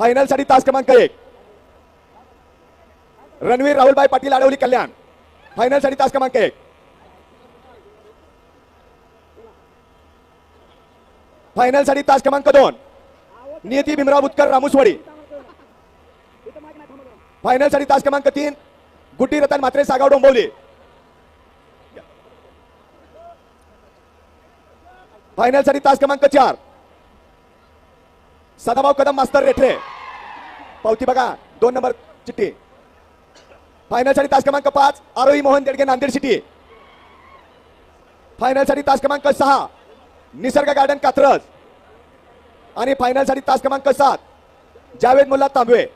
फायनलसाठी तास क्रमांक एक. रणवीर राहुलभाई पाटील आडवली कल्याण. फायनलसाठी तास क्रमांक एक. फायनलसाठी तास क्रमांक दोन. नियती भीमराव बुतकर रामुसवाडी फायनलसाठी तास क्रमांक तीन. गुड्डी रतन मात्रे सागाव डोंबवली फायनलसाठी तास क्रमांक चार. सदाभाऊ कदम मास्तर रेठरे पावती बघा. दोन नंबर चिठ्ठी. फायनलसाठी तास क्रमांक पाच आरोही मोहन देडगे नांदेड सिटी फायनलसाठी तास क्रमांक सहा निसर्ग गार्डन कात्रज. आणि फायनलसाठी तास क्रमांक सात जावेद मुल्ला तांबवे.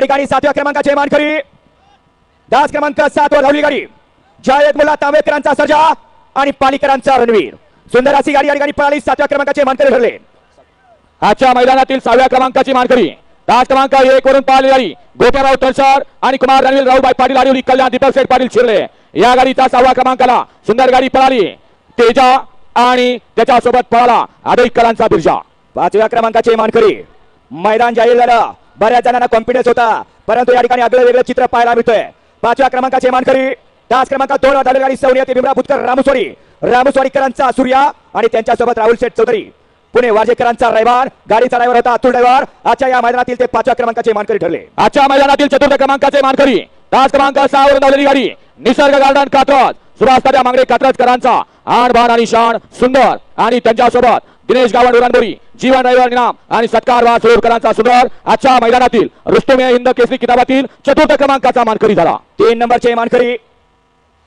ठिकाणी सातव्या क्रमांकाचे मानकरी. दास क्रमांक सात वर धावली गाडी. जावेद मुला तांबेकरांचा सर्जा आणि पालीकरांचा रणवीर. सुंदर अशी गाडी या ठिकाणी पळाली. सातव्या क्रमांकाचे मानकरी ठरले. आजच्या मैदानातील सहाव्या क्रमांकाची मानकरी. तास क्रमांक एक वरून पाहिली गाडी. गोप्याराव तळसर आणि कुमार रणवीर राऊबाई पाटील आली कल्याण दीपक शेठ पाटील शिरले. या गाडीचा सहाव्या क्रमांकाला सुंदर गाडी पळाली. तेजा आणि त्याच्यासोबत पळाला आदई कलांचा बिरजा. पाचव्या क्रमांकाचे मानकरी. मैदान जाहीर झालं. बऱ्याच जणांना कॉन्फिडन्स होता. परंतु या ठिकाणी आगळं वेगळं चित्र पाहायला मिळतोय. पाचव्या क्रमांकाचे मानकरी तास क्रमांक दोन वर झालेली सौर्य ते भीमराव भुतकर रामस्वारी. रामस्वारीकरांचा सूर्या आणि त्यांच्यासोबत राहुल शेठ चौधरी. पुणे वाजेकरांचा रविवार गाडीचा ड्रायव्हर होता अतुल ड्रायव्हर. आजच्या या मैदानातील ते पाचव्या क्रमांकाचे मानकरी ठरले. आजच्या मैदानातील चतुर्थ क्रमांकाचे मानकरी तास क्रमांक सहा वर धावलेली गाडी निसर्ग गार्डन कात्रज. सुभाष मागणी मांगडे कात्रजकरांचा. आण बाण आणि शाण सुंदर. आणि त्यांच्यासोबत दिनेश गावड उरणबोरी जीवन ड्रायव्हर इनाम आणि सत्कार वा सुरेकरांचा सुंदर आजच्या मैदानातील रुस्तुमे हिंद केसरी किताबातील चतुर्थ क्रमांकाचा मानकरी झाला. तीन नंबरचे मानकरी.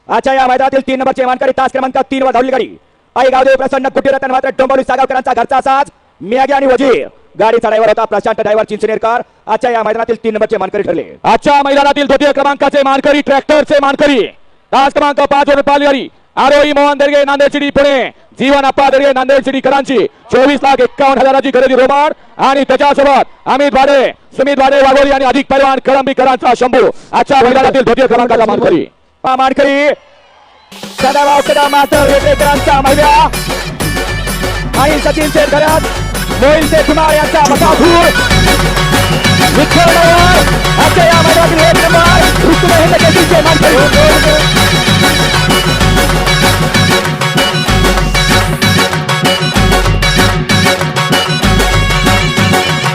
आजच्या या मैदानातील तीन नंबरचे मानकरी तास क्रमांक तीन वर धावली गाडी. आई गावदेव प्रसन्न कुटीरतन मात्र डोंबवली सागावकरांचा घरचा साज. मियागी आणि वजीर. गाडीचा ड्रायव्हर होता प्रशांत ड्रायव्हर चिंचनेरकर आजच्या या मैदानातील तीन नंबरचे मानकरी ठरले. आजच्या मैदानातील द्वितीय क्रमांकाचे मानकरी ट्रॅक्टरचे मानकरी. तास क्रमांक पाच वर पाहिली गाडी आरोही मोहन दर्गे नांदेड सिटी पुणे. जीवन अप्पा दर्गे नांदेड सिटी करांची. चोवीस लाख एक्कावन्न हजाराची खरेदी रोबाड. आणि त्याच्यासोबत अमित भाडे सुमित भाडे वाघोली आणि अधिक पैलवान कळंबीकरांचा शंभू. आजच्या मैदानातील द्वितीय क्रमांकाचा मानकरी. मानकरी. सदाभाऊ कदम मास्तर रेटरेकरांचा महिला आणि सचिन शेरघरात मोहिल शेख कुमार यांचा बसाधूर विठ्ठल मवार आजच्या या मैदानातील एक नंबर. रुस्तुम हिंद केसरीचे मानकरी.